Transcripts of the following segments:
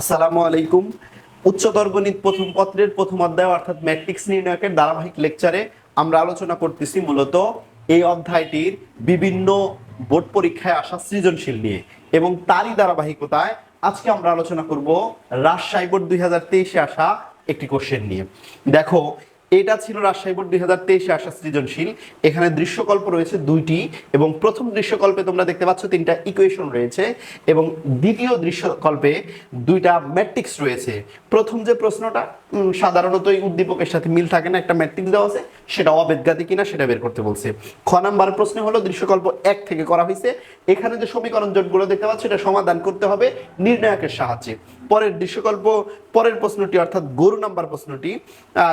আসসালামু আলাইকুম। উচ্চতর গণিত প্রথম পত্রের প্রথম অধ্যায় অর্থাৎ ম্যাট্রিক্স নির্ণায়কের ধারাবাহিক লেকচারে আমরা আলোচনা করতেছি মূলত এই অধ্যায়টির বিভিন্ন বোর্ড পরীক্ষায় আসা সৃজনশীল নিয়ে এবং তারই ধারাবাহিকতায় আজকে আমরা আলোচনা করব রাজশাহী বোর্ড দুই আসা একটি কোশ্চেন নিয়ে। দেখো এটা ছিল রাজশাহী বোর্ড দুই হাজার তেইশে আসা সৃজনশীল। এখানে দৃশ্যকল্প রয়েছে দুইটি এবং প্রথম দৃশ্যকল্পে তোমরা দেখতে পাচ্ছ তিনটা ইকুয়েশন রয়েছে এবং দ্বিতীয় দৃশ্যকল্পে দুইটা ম্যাট্রিক্স রয়েছে। প্রথম যে প্রশ্নটা সাধারণত এই উদ্দীপকের সাথে মিল থাকে না, একটা ম্যাট্রিক্স দেওয়া আছে, সেটা অবেদগাতি কিনা সেটা বের করতে বলছে। খ নাম্বার প্রশ্ন হলো, দৃশ্যকল্প এক থেকে করা হয়েছে। এখানে যে সমীকরণ জোটগুলো দেখতে পাচ্ছ, এটা সমাধান করতে হবে নির্ণায়কের সাহায্যে। পরের দৃশ্যকল্প, পরের প্রশ্নটি অর্থাৎ গরু নাম্বার প্রশ্নটি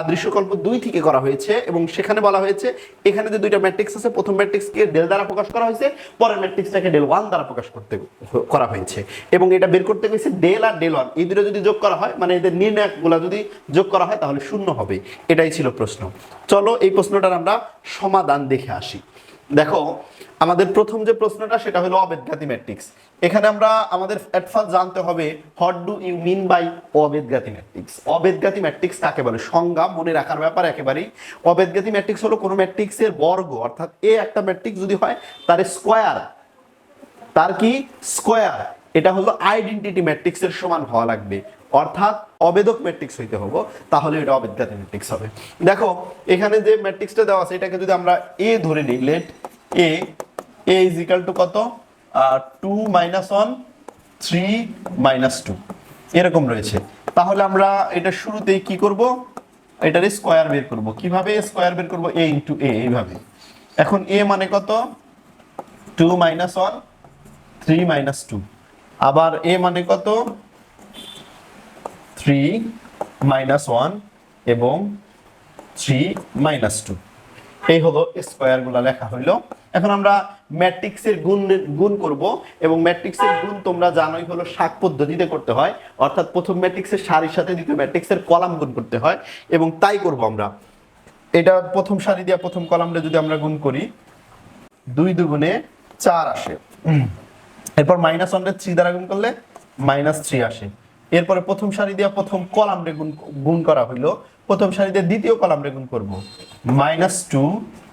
দৃশ্যকল্প দুই থেকে করা হয়েছে এবং সেখানে বলা হয়েছে, এখানে যে দুইটা ম্যাট্রিক্স আছে, প্রথম ম্যাট্রিক্সকে ডেল দ্বারা প্রকাশ করা হয়েছে, পরের ম্যাট্রিক্সটাকে ডেল ওয়ান দ্বারা প্রকাশ করতে, করা হয়েছে। এবং এটা বের করতে গেছে ডেল আর ডেল ওয়ান এই দুটো যদি যোগ করা হয় মানে এদের নির্ণায়কগুলো যদি যোগ করা হয়, তাহলে শূন্য হবে। এটাই ছিল প্রশ্ন। চলো এই প্রশ্নটার আমরা সমাধান দেখে আসি। দেখো আমাদের প্রথম যে প্রশ্নটা, সেটা হলো অবেদঘাতী ম্যাট্রিক্স। এখানে আমরা আমাদের at first জানতে হবে what do you mean by অবেদঘাতী matrix? অবেদঘাতী ম্যাট্রিক্স কাকে বলে? সংজ্ঞা মনে রাখার ব্যাপার একেবারেই। অবেদঘাতী ম্যাট্রিক্স হলো কোনো ম্যাট্রিক্সের বর্গ, অর্থাৎ এ একটা ম্যাট্রিক্স যদি হয়, তার স্কোয়ার তার কি? স্কোয়ার এটা হলো আইডেন্টিটি ম্যাট্রিক্সের সমান হওয়া লাগবে। অর্থাৎ অবেদক ম্যাট্রিক্স হইতে হবে, তাহলে এটা অবেদঘাতী ম্যাট্রিক্স হবে। দেখো, এখানে যে ম্যাট্রিক্সটা দেওয়া আছে, এটাকে যদি আমরা এ ধরে নিই let A A is equal to কত? Two minus one three minus two এরকম রয়েছে। তাহলে আমরা এটা শুরুতেই কি করব? এটার স্কোয়ার বের করব। কীভাবে স্কোয়ার বের করব? এ ইন্টু এ এইভাবে। এখন এ মানে কত? Two minus one three minus two আবার এ মানে কত? থ্রি মাইনাস ওয়ান এবং থ্রি মাইনাস টু এই হলো স্কোয়ারগুলা লেখা হইল। এখন আমরা ম্যাট্রিক্সের গুণ গুণ করব এবং ম্যাট্রিক্সের গুণ তোমরা জানোই হলো শাক পদ্ধতিতে করতে হয়। অর্থাৎ প্রথম ম্যাট্রিক্সের সারির সাথে দ্বিতীয় ম্যাট্রিক্সের কলাম গুণ করতে হয় এবং তাই করব আমরা। এটা প্রথম সারি দিয়ে প্রথম কলামটা যদি আমরা গুণ করি, দুই দুগুণে চার আসে। এরপর মাইনাস ওয়ান থ্রি দ্বারা গুণ করলে মাইনাস থ্রি আসে। এরপরে প্রথম সারি দিয়ে প্রথম কলাম রে গুণ গুণ করা হইল। প্রথম সারিতে দ্বিতীয় কলাম গুণ করব। মাইনাস টু,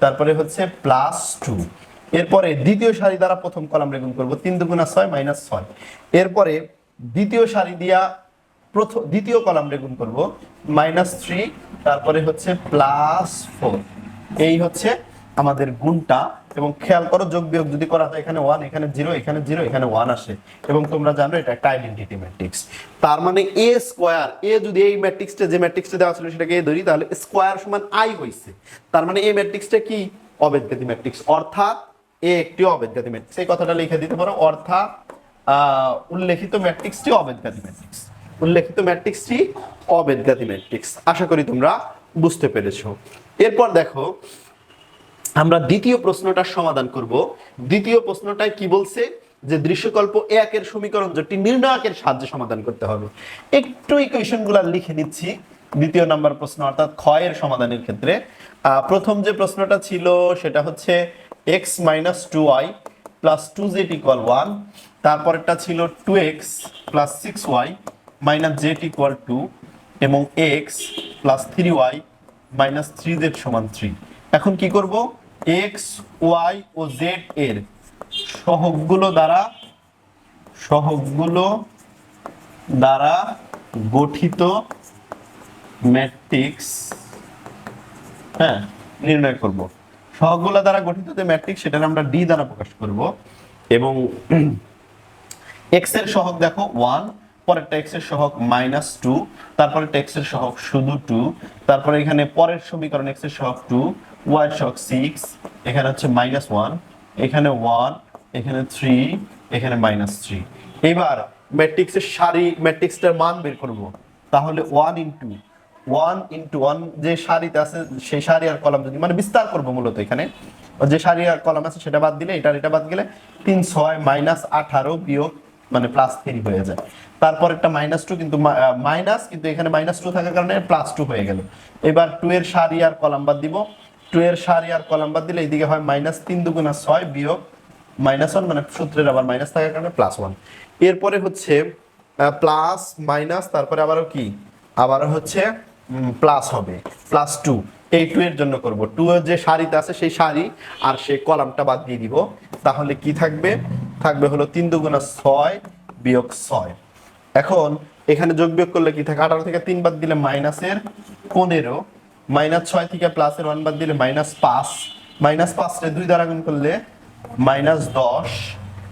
তারপরে হচ্ছে প্লাস টু। এরপরে দ্বিতীয় সারি দ্বারা প্রথম কলাম রে করব, তিন দুগুণা ছয় মাইনাস ছয়। এরপরে দ্বিতীয় সারি দিয়া প্রথম দ্বিতীয় কলাম রে গুণ করব, মাইনাস থ্রি, তারপরে হচ্ছে প্লাস ফোর। এই হচ্ছে আমাদের গুণটা এবং খেয়াল করো যোগ বিয়োগ যদি করা হয় এখানে ওয়ান এখানে জিরো এখানে জিরো এখানে ওয়ান আসে। এবং তোমরা জানো এটা একটা আইডেন্টিটি ম্যাট্রিক্স তার মানে এ স্কোয়ার এ যদি এই ম্যাট্রিক্সটা যে ম্যাট্রিক্সটা দেওয়া ছিল সেটাকে এ ধরি, তাহলে স্কোয়ার সমান আই হইছে। তার মানে এই ম্যাট্রিক্সটা কি? অবেদগাতি ম্যাট্রিক্স অর্থাৎ এ একটি অবেদগাতি ম্যাট্রিক্স এই কথাটা লিখে দিতে পারো। অর্থাৎ উল্লেখিত ম্যাট্রিক্সটি অবেদগাতি ম্যাট্রিক্স উল্লেখিত ম্যাট্রিক্সটি অবেদগাতি ম্যাট্রিক্স আশা করি তোমরা বুঝতে পেরেছ। এরপর দেখো আমরা দ্বিতীয় প্রশ্নটার সমাধান করব। দ্বিতীয় প্রশ্নটায় কি বলছে? যে দৃশ্যকল্প একের সমীকরণ জোটটি নির্ণায়কের সাহায্যে সমাধান করতে হবে। একটু ইকুয়েশনগুলা লিখে নিচ্ছি। দ্বিতীয় নাম্বার প্রশ্ন, অর্থাৎ ক্ষয়ের সমাধানের ক্ষেত্রে। প্রথম যে প্রশ্নটা ছিল, সেটা হচ্ছে X minus two Y plus two Z equal one তারপরেরটা ছিল two X plus six Y minus Z equal two এবং X plus three Y minus three Z সমান থ্রি এখন কি করব? এক্স, ওয়াই ও জেড এর সহগগুলো দ্বারা সহগগুলো দ্বারা গঠিত ম্যাট্রিক্স হ্যাঁ নির্ণয় করব। সহগগুলো দ্বারা গঠিত যে ম্যাট্রিক্স সেটা আমরা ডি দ্বারা প্রকাশ করব। এবং এক্সের সহগ দেখো, ওয়ান, পরেরটা এক্স সহগ মাইনাস টু তারপরে এক্স সহগ শুধু টু, তারপরে এখানে পরের সমীকরণ এক্সের টু এর সহগ সিক্স এখানে হচ্ছে মাইনাস ওয়ান এখানে ওয়ান এখানে থ্রি এখানে মাইনাস থ্রি এবার ম্যাট্রিক্সের সারি ম্যাট্রিক্সটার মান বের করব। তাহলে one into one into one যে সারিতে আছে, সেই সারি আর কলাম যদি মানে বিস্তার করব মূলত এখানে। যে সারি আর কলাম আছে, সেটা বাদ দিলে এটা এটা বাদ গেলে তিন, ছয় মাইনাস আঠারো বিয়োগ মানে প্লাস থ্রি হয়ে যায়। তারপর একটা মাইনাস টু কিন্তু মাইনাস কিন্তু এখানে মাইনাস টু থাকার কারণে প্লাস টু হয়ে গেল। এবার টু এর সারি আর কলাম বাদ দিব। টু এর সারি আর কলাম বাদ দিলে এইদিকে হয় মাইনাস তিন দুগুণা ছয় বিয়োগ মাইনাস ওয়ান মানে সূত্রের আবার মাইনাস থাকার কারণে প্লাস ওয়ান এরপরে হচ্ছে প্লাস মাইনাস তারপরে আবারও কি? আবারও হচ্ছে প্লাস হবে প্লাস টু এই টু এর জন্য করব। টু যে সারিতে আছে সেই সারি আর সেই কলামটা বাদ দিয়ে দিব। তাহলে কি থাকবে? থাকবে হলো তিন দুগুণা ছয় বিয়োগ ছয়। এখন এখানে যোগ বিয়োগ করলে কি থাকে? আঠারো থেকে তিন বাদ দিলে মাইনাসের পনেরো। মাইনাস ছয় থেকে প্লাসের ওয়ান বাদ দিলে মাইনাস পাঁচ। মাইনাস পাঁচটা দুই দ্বারা গুণ করলে মাইনাস দশ।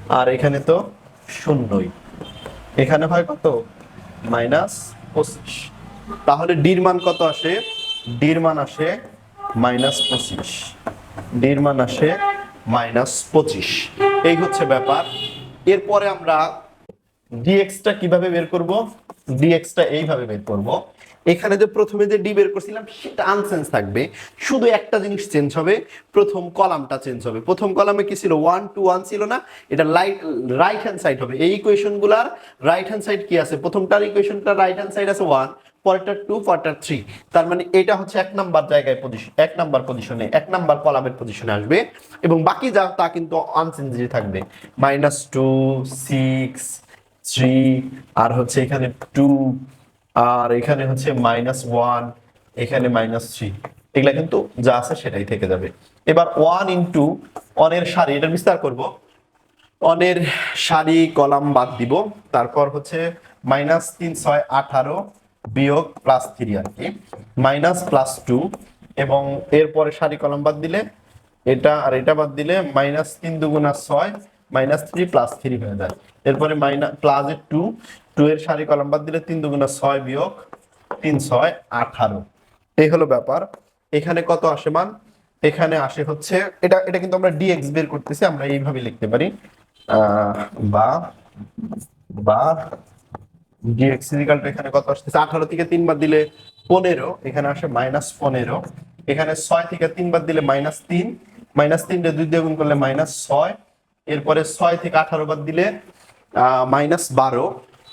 আর এখানে তো শূন্যই। এখানে হয় কত? মাইনাস পঁচিশ। তাহলে ডির মান কত আসে? ডির মান আসে মাইনাস পঁচিশ। ডির মান আসে মাইনাস পঁচিশ। এই হচ্ছে ব্যাপার। এরপরে আমরা ডিএক্সটা কীভাবে বের করব? ডিএক্সটা এইভাবে বের করব। এখানে যে প্রথমে যে ডি বের করছিলাম, সেটা আনসেন্স থাকবে। শুধু একটা জিনিস চেঞ্জ হবে, প্রথম কলামটা চেঞ্জ হবে। প্রথম কলামে কি ছিল? ওয়ান টু ওয়ান ছিল না, এটা লাইট রাইট হ্যান্ড সাইড হবে। এই ইকুয়েশনগুলার রাইট হ্যান্ড সাইড কি আছে? প্রথমটার ইকুয়েশনটা রাইট হ্যান্ড সাইড আছে ওয়ান পরেরটা টু পরেরটা থ্রি তার মানে এটা হচ্ছে এক নাম্বার জায়গায় পজিশন এক নাম্বার পজিশনে এক নাম্বার কলামের পজিশনে আসবে। এবং বাকি যা, তা কিন্তু আনচেঞ্জই থাকবে। মাইনাস টু সিক্স থ্রি আর হচ্ছে এখানে টু আর এখানে হচ্ছে মাইনাস ওয়ান এখানে মাইনাস থ্রি এগুলা কিন্তু যা আছে সেটাই থেকে যাবে। এবার ওয়ান ইন্টু অনের সারি এটা বিস্তার করব। অনের সারি কলাম বাদ দিব। তারপর হচ্ছে মাইনাস তিন, ছয়, আঠারো বিয়োগ প্লাস থ্রি আর কি। মাইনাস প্লাস টু এবং এরপরে সারি কলাম বাদ দিলে, এটা আর এটা বাদ দিলে মাইনাস তিন দুগুণা ছয় মাইনাস থ্রি প্লাস থ্রি হয়ে যায়। এরপরে মাইনাস প্লাস এর টু টু এর সারি কলাম বাদ দিলে তিন দুগুণা ছয় বিয়োগ তিন ছয় আঠারো। এই হলো ব্যাপার। এখানে কত আসে মান? এখানে আসে হচ্ছে এটা এটা কিন্তু আমরা ডিএক্স বের করতেছি, আমরা এইভাবে লিখতে পারি। বা বা ডিএক্স ইজিক্যাল টু এখানে কত আসতেছে? আঠারো থেকে তিনবার দিলে পনেরো, এখানে আসে মাইনাস পনেরো। এখানে ছয় থেকে তিনবার দিলে মাইনাস তিন। মাইনাস তিনটে দুই দিয়ে গুণ করলে মাইনাস ছয়। এরপরে ছয় থেকে আঠারো বার দিলে মাইনাস বারো।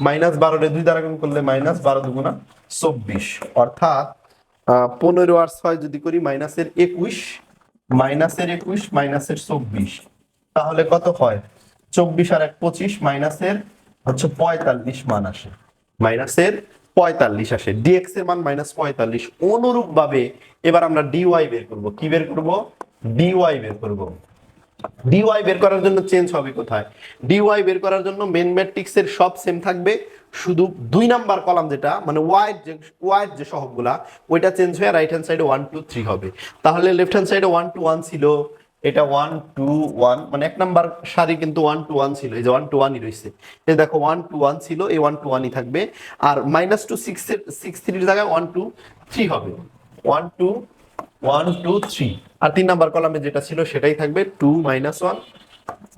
মাইনাস বারোরে দুই দ্বারা গুণ করলে মাইনাস বারো দুগুণা চব্বিশ। অর্থাৎ পনেরো আর ছয় যদি করি, মাইনাসের একুশ মাইনাসের একুশ, মাইনাসের চব্বিশ। তাহলে কত হয়? চব্বিশ আর এক পঁচিশ, মাইনাসের হচ্ছে পঁয়তাল্লিশ মান আসে। মাইনাসের পঁয়তাল্লিশ আসে। ডিএক্স এর মান মাইনাস পঁয়তাল্লিশ। অনুরূপ ভাবে এবার আমরা ডিওয়াই বের করব। কি বের করব? ডিওয়াই বের করব। ডিওয়াই বের করার জন্য চেঞ্জ হবে কোথায়? ডিওয়াই বের করার জন্য মেন ম্যাট্রিক্স এর সব সেম থাকবে, শুধু দুই নাম্বার কলাম যেটা মানে ওয়াইড যে ওয়াইড যে সহগগুলা, ওইটা চেঞ্জ হয়ে রাইট হ্যান্ড সাইডে ওয়ান টু থ্রি হবে। তাহলে লেফট হ্যান্ড সাইডে ওয়ান টু ওয়ান ছিল, এটা ওয়ান টু ওয়ান মানে এক নাম্বার সারি কিন্তু ওয়ান টু ওয়ান ছিল, এই যে ওয়ান টু ওয়ানই রয়েছে। এই দেখো ওয়ান টু ওয়ান ছিল, এই ওয়ান টু ওয়ানই থাকবে। আর মাইনাস টু সিক্স সিক্স থ্রির জায়গায় ওয়ান টু থ্রি হবে। One two one two three আর তিন নাম্বার কলামে যেটা ছিল সেটাই থাকবে two minus one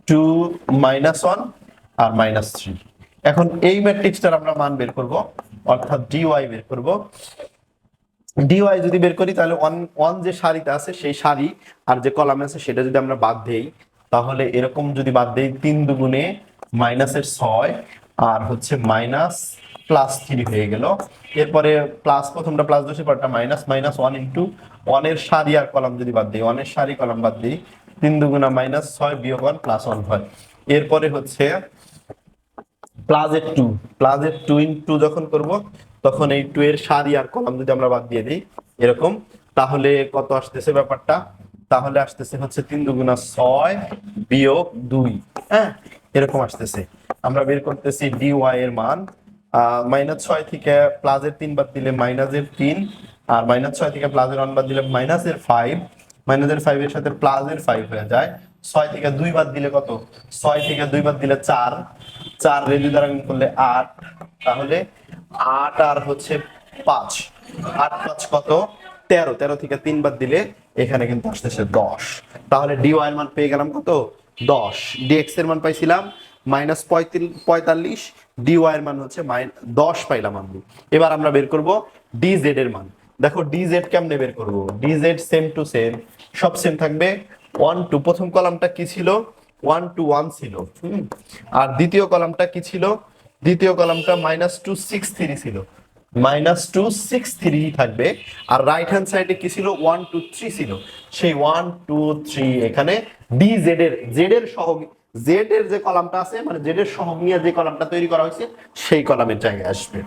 two minus one আর মাইনাস থ্রি এখন এই ম্যাট্রিক্সটার আমরা মান বের করব অর্থাৎ ডিওয়াই বের করব। ডিওয়াই যদি বের করি তাহলে ওয়ান ওয়ান যে সারিতে আছে সেই সারি আর যে কলামে আছে সেটা যদি আমরা বাদ দেই তাহলে এরকম যদি বাদ দেই তিন দুগুণে মাইনাসের ছয় আর হচ্ছে মাইনাস প্লাস থ্রি হয়ে গেল। এরপরে প্লাস প্রথমটা প্লাস দশে পরটা মাইনাস মাইনাস ওয়ান ইন্টু ওয়ানের সারি আর কলাম যদি বাদ দিই ওয়ানের সারি কলাম বাদ দিই, তিন দুগুণা মাইনাস ছয় বিয়োগ ওয়ান প্লাস ওয়ান হয়। এরপরে হচ্ছে প্লাজের টু প্লাজের টু ইন টু যখন করব, তখন এই টু এর সারি আর কলাম যদি আমরা বাদ দিয়ে দিই, এরকম, তাহলে কত আসতেছে ব্যাপারটা? তাহলে আসতেছে হচ্ছে তিন দুগুণা ছয় বিয়োগ দুই হ্যাঁ? এরকম আসতেছে। আমরা বের করতেছি ডি ওয়াই এর মান মাইনাস ছয় থেকে প্লাজের তিন বাদ দিলে মাইনাসের তিন, আর মাইনাস ছয় থেকে প্লাজের ওয়ান বাদ দিলে মাইনাসের ফাইভ মাইনাসের ফাইভ এর সাথে প্লাসের ফাইভ হয়ে যায়। ছয় থেকে দুই বাদ দিলে কত? ছয় থেকে দুই বাদ দিলে চার। চার রেডি দ্বারা করলে আট। তাহলে আট আর হচ্ছে পাঁচ। আট পাঁচ কত? তেরো। তেরো থেকে তিন বাদ দিলে এখানে কিন্তু আসতেছে দশ। তাহলে ডি ওয়াই এর মান পেয়ে গেলাম কত? দশ। ডিএক্স এর মান পাইছিলাম মাইনাস পঁয়তাল্লিশ ডি ওয়াই এর মান হচ্ছে দশ পাইলাম আমি এবার আমরা বের করব ডি জেড এর মান। দেখো ডি জেড কেমনে বের করব? D Z same to same সব সেম থাকবে। ওয়ান টু প্রথম কলামটা কি ছিল? ওয়ান টু ওয়ান ছিল। আর দ্বিতীয় কলামটা কি ছিল? দ্বিতীয় কলামটা মাইনাস টু সিক্স থ্রি ছিল। মাইনাস টু সিক্স থ্রি থাকবে। আর রাইট হ্যান্ড সাইডে কি ছিল? ওয়ান টু থ্রি ছিল। সেই ওয়ান টু থ্রি এখানে ডি জেড এর জেড এর সহ জেড এর যে কলামটা আছে মানে জেড এর সহগ নিয়ে যে কলামটা তৈরি করা হয়েছে, সেই কলামের জায়গায় আসবে।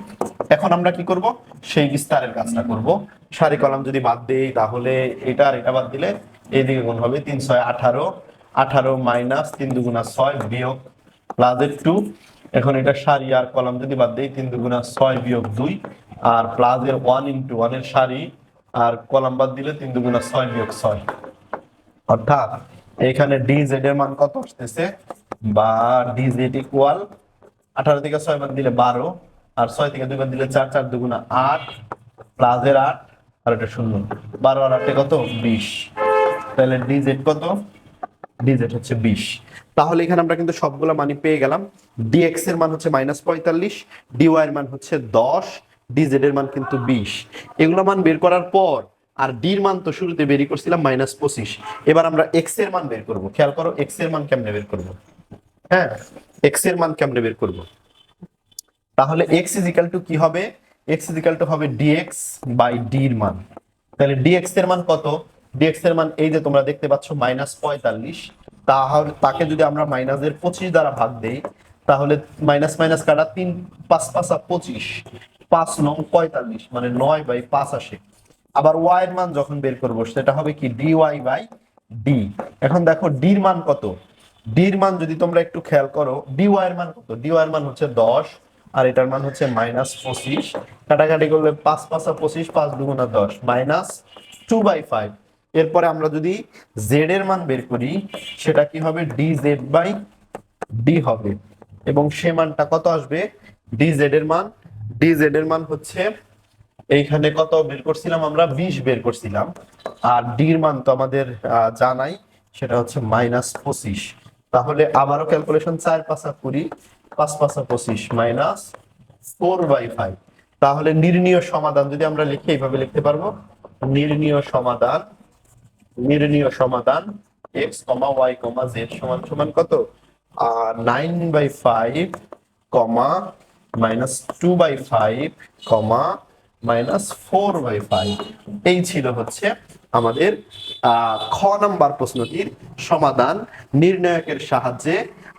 এখন আমরা কি করব? সেই বিস্তারের কাজটা করব। সারি কলাম যদি বাদ দেই, তাহলে এটা আর এটা বাদ দিলে এইদিকে গুণ হবে তিন ছয় আঠারো। আঠারো মাইনাস তিন দুগুণা ছয় বিয়োগ প্লাস এর টু এখন এটা সারি আর কলাম যদি বাদ দেই, তিন দুগুণা ছয় বিয়োগ দুই। আর প্লাস এর ওয়ান ইন্টু ওয়ানের সারি আর কলাম বাদ দিলে তিন দুগুণা ছয় বিয়োগ ছয়। অর্থাৎ এখানে ডিজেড এর মান কত আসতেছে? বা ডিজেড ইকুয়াল আঠারো থেকে ছয় বাদ দিলে বারো, আর ছয় থেকে দুই বাদ দিলে চার চার দুগুণা আট প্লাস এর আট, আর এটা শূন্য। বারো আর আটে কত? বিশ। তাহলে ডিজেড কত? ডিজেড হচ্ছে বিশ। তাহলে এখানে আমরা কিন্তু সবগুলো মানি পেয়ে গেলাম। ডিএক্স এর মান হচ্ছে মাইনাস পঁয়তাল্লিশ ডিওয়াই এর মান হচ্ছে দশ ডিজেড এর মান কিন্তু বিশ। এগুলো মান বের করার পর আর ডির মান তো শুরুতে বেরি করছিলাম মাইনাস পঁচিশ। এবার আমরা এক্সের মান বের করব। খেয়াল করো এক্সের মান কেমনে বের করব? হ্যাঁ এক্সের মান কেমনে বের করব? তাহলে এক্স ইজিক্যাল টু কি হবে? এক্স ইজিক্যাল টু হবে ডিএক্স বাই ডির মান। তাহলে ডিএক্স এর মান কত? ডিএক্স এর মান এই যে তোমরা দেখতে পাচ্ছ মাইনাস পঁয়তাল্লিশ। তাহলে তাকে যদি আমরা মাইনাসের পঁচিশ দ্বারা ভাগ দেই, তাহলে মাইনাস মাইনাস কাটা তিন, পাঁচ, পাঁচা পঁচিশ। পাঁচ নং পঁয়তাল্লিশ মানে নয় বাই পাঁচ আসে। আবার ওয়াই এর মান যখন বের করব, সেটা হবে কি ডি ওয়াই বাই ডি এখন দেখো ডির মান কত? ডি ডির মান যদি তোমরা একটু খেয়াল করো ডি ওয়াই এর মান কত? ডি ওয়াই এর মান হচ্ছে দশ, আর এটার মান হচ্ছে মাইনাস পঁচিশ। কাটাকাটি করলে পাঁচ পাঁচা পঁচিশ, পাঁচ দুগুণা দশ মাইনাস টু বাই ফাইভ এরপরে আমরা যদি জেড এর মান বের করি, সেটা কি হবে? ডি জেড বাই ডি হবে। এবং সে মানটা কত আসবে? ডি জেড এর মান। ডি জেড এর মান হচ্ছে এইখানে কত বের করছিলাম আমরা? বিশ বের করছিলাম। আর ডির মান তো আমাদের জানাই সেটা হচ্ছে মাইনাস পঁচিশ। তাহলে আবারও ক্যালকুলেশন চার পাঁচা কুড়ি, পাঁচ পাঁচা পঁচিশ, মাইনাস ফোর বাই ফাইভ। তাহলে নির্ণীয় সমাধান, যদি আমরা লিখি, এইভাবে লিখতে পারব? নির্ণীয় সমাধান নির্ণীয় সমাধান X comma Y comma Z সমান সমান কত? আর nine by five comma minus two by five comma minus four by five এই ছিল হচ্ছে আমাদের খ নাম্বার প্রশ্নটির সমাধান। নির্ণায়কের সাহায্যে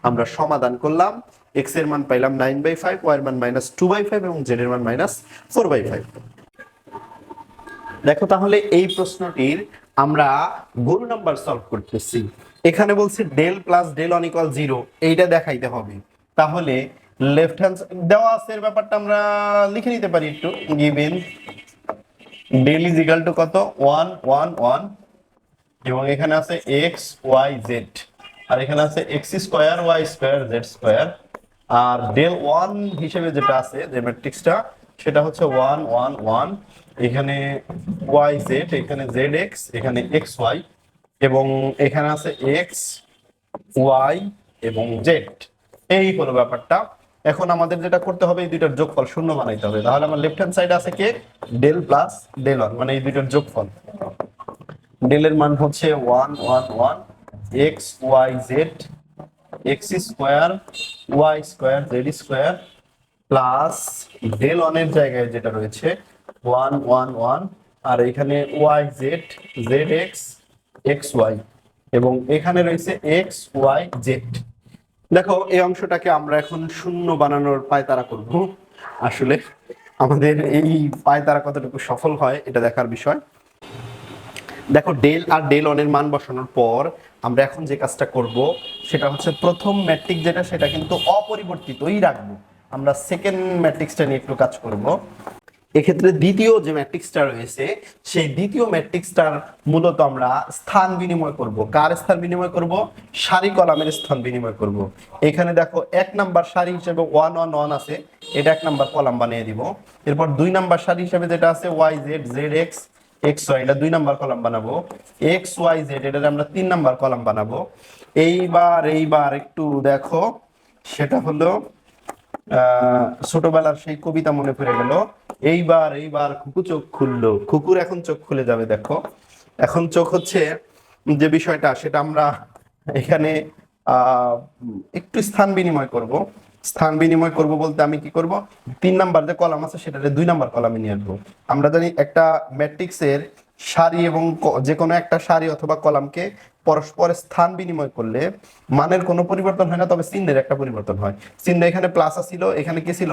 আমরা সমাধান করলাম। এক্সের মান পাইলাম নাইন বাই ফাইভ ওয়াই এর মান মাইনাস টু বাই ফাইভ এবং জেড এর মান মাইনাস ফোর বাই ফাইভ দেখো তাহলে এই প্রশ্নটির আমরা গরু নাম্বার সলভ করতেছি। এখানে বলছে del plus del on equal zero এইটা দেখাইতে হবে। তাহলে লেফট হ্যান্ড দেওয়া আছে এর ব্যাপারটা আমরা লিখে নিতে পারি একটু। গিভেন ডেল ইজ টু কত? ওয়ান ওয়ান ওয়ান এবং এখানে আছে এক্স ওয়াই জেড আর এখানে আছে X square Y square Z square আর ডেল ওয়ান হিসেবে যেটা আছে, যে ম্যাট্রিক্সটা সেটা হচ্ছে ওয়ান ওয়ান ওয়ান এখানে ওয়াই জেড এখানে জেড এক্স এখানে এক্স ওয়াই এবং এখানে আছে এক্স ওয়াই এবং জেড এই হলো ব্যাপারটা। এখন আমাদের যেটা করতে হবে, এই দুইটার যোগফল শূন্য বানাইতে হবে। তাহলে আমার লেফট হ্যান্ড সাইড আছে কে? ডেল প্লাস ডেল ওয়ান মানে এই দুইটার যোগফল। ডেলের মান হচ্ছে one one one X Y Z X square Y square Z square plus del ওয়ানের জায়গায় যেটা রয়েছে ওয়ান ওয়ান ওয়ান আর এখানে Y Z Z X X Y এবং এখানে রয়েছে এক্স ওয়াই জেড দেখো, এই অংশটাকে আমরা এখন শূন্য বানানোর পায়তারা করব। আসলে আমাদের এই পায়তারা কতটুকু সফল হয়, এটা দেখার বিষয়। দেখো, ডেল আর ডেল অনের মান বসানোর পর আমরা এখন যে কাজটা করব, সেটা হচ্ছে প্রথম ম্যাট্রিক যেটা, সেটা কিন্তু অপরিবর্তিতই রাখব। আমরা সেকেন্ড ম্যাট্রিক্সটা নিয়ে একটু কাজ করব। এক্ষেত্রে দ্বিতীয় যে ম্যাট্রিক্সটা রয়েছে, সেই দ্বিতীয় ম্যাট্রিক্সটার মূলত আমরা স্থান বিনিময় করব। কার স্থান বিনিময় করব? সারি কলামের স্থান বিনিময় করব। এখানে দেখো এক নাম্বার সারি হিসেবে ওয়ান ওয়ান ওয়ান আছে। এটা এক নাম্বার কলাম বানিয়ে দিব। এরপর দুই নাম্বার সারি হিসেবে যেটা আছে Y Z Z X X Y এটা দুই নাম্বার কলাম বানাবো। এক্স ওয়াই জেড এটা আমরা তিন নাম্বার কলাম বানাবো। এইবার এইবার একটু দেখো। সেটা হলো ছোটবেলার সেই কবিতা মনে পড়ে গেল, এইবার এইবার খুকু চোখ খুললো। খুকুর এখন চোখ খুলে যাবে, দেখো। এখন চোখ হচ্ছে যে বিষয়টা, সেটা আমরা এখানে একটু স্থান বিনিময় করব। স্থান বিনিময় করব বলতে আমি কি করব? তিন নাম্বার যে কলাম আছে, সেটাতে দুই নাম্বার কলামে নিয়ে আসব। আমরা জানি একটা ম্যাট্রিক্সের সারি এবং যে কোনো একটা সারি অথবা কলামকে পরস্পর স্থান বিনিময় করলে মানের কোনো পরিবর্তন হয় না, তবে চিহ্নের একটা পরিবর্তন হয়। চিহ্ন এখানে প্লাস ছিল এখানে কি ছিল?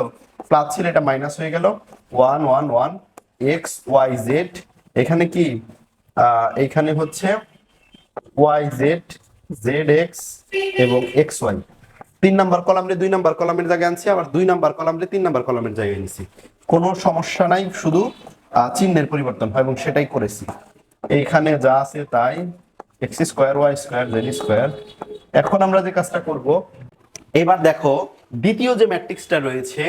প্লাস ছিল, এটা মাইনাস হয়ে গেল। One one one X Y Z এখানে কি? এখানে হচ্ছে ওয়াই জেড জেড এক্স এবং এক্স ওয়াই তিন নাম্বার কলামে দুই নাম্বার কলামের জায়গায় আনছি, আবার দুই নাম্বার কলামে তিন নাম্বার কলামের জায়গায় নিছি কোনো সমস্যা নাই, শুধু চিহ্নের পরিবর্তন হয় এবং সেটাই করেছি। এইখানে যা আছে তাই। X square, Y square, Z square. এখন আমরা যে কাজটা করব, এবার দেখো দ্বিতীয় যে ম্যাট্রিক্সটা রয়েছে,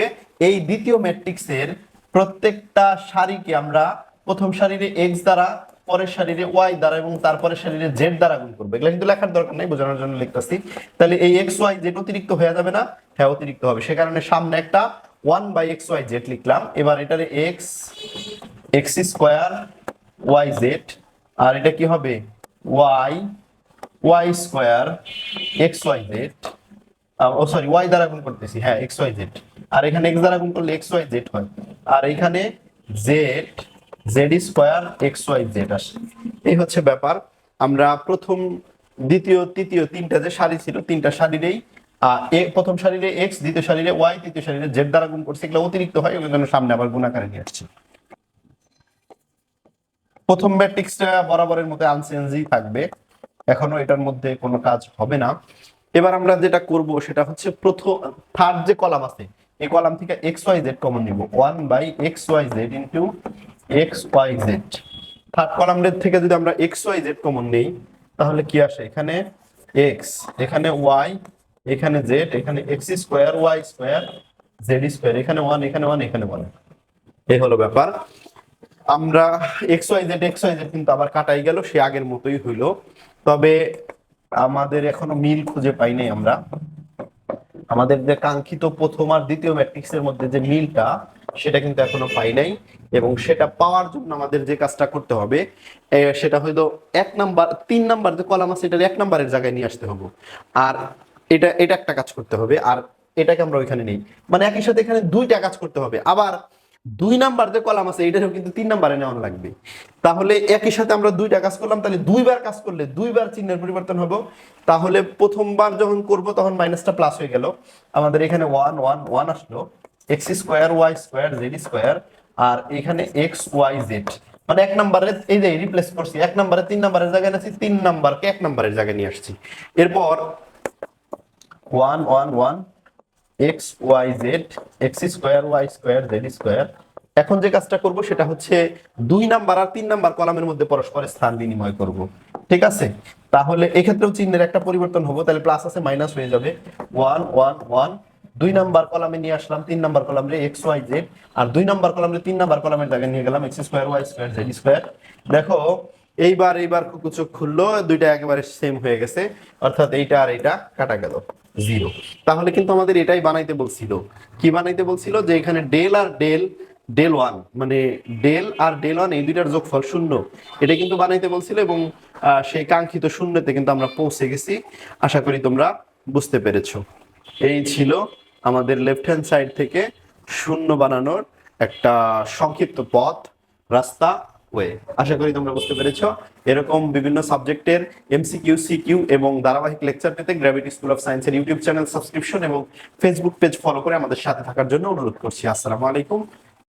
এই দ্বিতীয় ম্যাট্রিক্সের প্রত্যেকটা সারিকে আমরা প্রথম সারিরে এক্স দ্বারা, পরের সারিরে ওয়াই দ্বারা এবং তারপরের সারিরে জেড দ্বারা গুণ করব। এগুলো কিন্তু লেখার দরকার নেই, বোঝানোর জন্য লিখতেছি। তাহলে এই এক্স ওয়াই জেড অতিরিক্ত হয়ে যাবে না? হ্যাঁ অতিরিক্ত হবে। সে কারণে সামনে একটা one by X Y Z লিখলাম। এবার এটারে X X square Y Z আর এটা কি হবে? Y Y square X Y Z ও সরি ওয়াই দ্বারা গুণ করতেছি হ্যাঁ এক্স আর এখানে এক্স দ্বারা গুণ করলে এক্স জেড হয়। আর এখানে Z Z square X Y Z আসে। এই হচ্ছে ব্যাপার। আমরা প্রথম, দ্বিতীয়, তৃতীয় তিনটা যে সারি ছিল, তিনটা সারিরেই প্রথম সারিরে এক্স দ্বিতীয় সারিরে ওয়াই তৃতীয় সারিরে জেড দ্বারা গুণ করছি, এগুলো অতিরিক্ত হয় ওই জন্য সামনে আবার গুণাকারে নিয়ে আসছি। প্রথম ম্যাট্রিক্সটা বরাবরের মধ্যে আনচেঞ্জই থাকবে। এখনও এটার মধ্যে কোনো কাজ হবে না। এবার আমরা যেটা করব সেটা হচ্ছে প্রথম থার্ড যে কলাম আছে, এই কলাম থেকে এক্স ওয়াই জেড কমন নিব। One by X Y Z into X Y Z third কলামের থেকে যদি আমরা এক্স ওয়াই জেড কমন নেই, তাহলে কি আসে এখানে? এক্স এখানে ওয়াই এখানে জেড এখানে X square Y square Z square এখানে ওয়ান এখানে ওয়ান এখানে ওয়ান এই হলো ব্যাপার। আমরা X Y Z X Y Z কিন্তু আবার কাটাই গেল, সে আগের মতোই হইল। তবে আমাদের এখনও মিল খুঁজে পাই নাই আমরা। আমাদের যে কাঙ্ক্ষিত প্রথম আর দ্বিতীয় ম্যাট্রিক্সের মধ্যে যে মিলটা, সেটা কিন্তু এখনও পাই নাই। এবং সেটা পাওয়ার জন্য আমাদের যে কাজটা করতে হবে সেটা হয়তো এক নাম্বার, তিন নাম্বার যে কলাম আছে, এটার এক নাম্বারের জায়গায় নিয়ে আসতে হবে। আর এটা এটা একটা কাজ করতে হবে। আর এটাকে আমরা ওইখানে নেই। মানে একই সাথে এখানে দুইটা কাজ করতে হবে। আবার দুই নাম্বার যে কলাম আছে এটাও কিন্তু তিন নাম্বারে নেওয়া লাগবে। তাহলে একই সাথে আমরা দুইটা কাজ করলাম, তাহলে দুইবার কাজ করলে দুইবার চিহ্নের পরিবর্তন হবে। তাহলে প্রথমবার যখন করব, তখন মাইনাসটা প্লাস হয়ে গেল। আমাদের এখানে ওয়ান ওয়ান ওয়ান আসলো। X square Y square Z square আর এখানে এক্স ওয়াই জেড মানে এক নম্বরে, এই যে রিপ্লেস করছি, এক নম্বরে তিন নম্বরের জায়গায় নিয়েছি, তিন নাম্বারকে এক নম্বরের জায়গায় নিয়ে আসছি। এরপর one one one X Y Z X square Y square Z square এখন যে কাজটা করব সেটা হচ্ছে দুই নাম্বার আর তিন নাম্বার কলামের মধ্যে পরস্পরের স্থান বিনিময় করব। ঠিক আছে? তাহলে এক্ষেত্রেও চিহ্নের একটা পরিবর্তন হব, তাহলে প্লাস আছে মাইনাস হয়ে যাবে। ওয়ান ওয়ান ওয়ান দুই নাম্বার কলামে নিয়ে আসলাম, তিন নাম্বার কলামে এক্স ওয়াই জেড আর দুই নাম্বার কলামে তিন নাম্বার কলামের জায়গায় নিয়ে গেলাম X square Y square Z square দেখো এইবার এইবার কুকুচোক খুললো, দুইটা একেবারে সেম হয়ে গেছে। অর্থাৎ এইটা আর এইটা কাটা গেল জিরো তাহলে কিন্তু আমাদের এটাই বানাইতে বলছিল। কি বানাইতে বলছিল? যে এখানে ডেল আর ডেল ডেল ওয়ান মানে ডেল আর ডেল ওয়ান এই দুইটার যোগফল শূন্য। এটা কিন্তু বানাইতে বলছিল এবং সেই কাঙ্ক্ষিত শূন্যতে কিন্তু আমরা পৌঁছে গেছি। আশা করি তোমরা বুঝতে পেরেছ। এই ছিল আমাদের লেফট হ্যান্ড সাইড থেকে শূন্য বানানোর একটা সংক্ষিপ্ত পথ, রাস্তা। ওয়ে আশা করি তোমরা বুঝতে পেরেছ। এরকম বিভিন্ন সাবজেক্টের এমসিকিউ সিকিউ এবং ধারাবাহিক লেকচার পেতে গ্র্যাভিটি স্কুল অফ সায়েন্সের ইউটিউব চ্যানেল সাবস্ক্রিপশন এবং ফেসবুক পেজ ফলো করে আমাদের সাথে থাকার জন্য অনুরোধ করছি। আসসালামু আলাইকুম।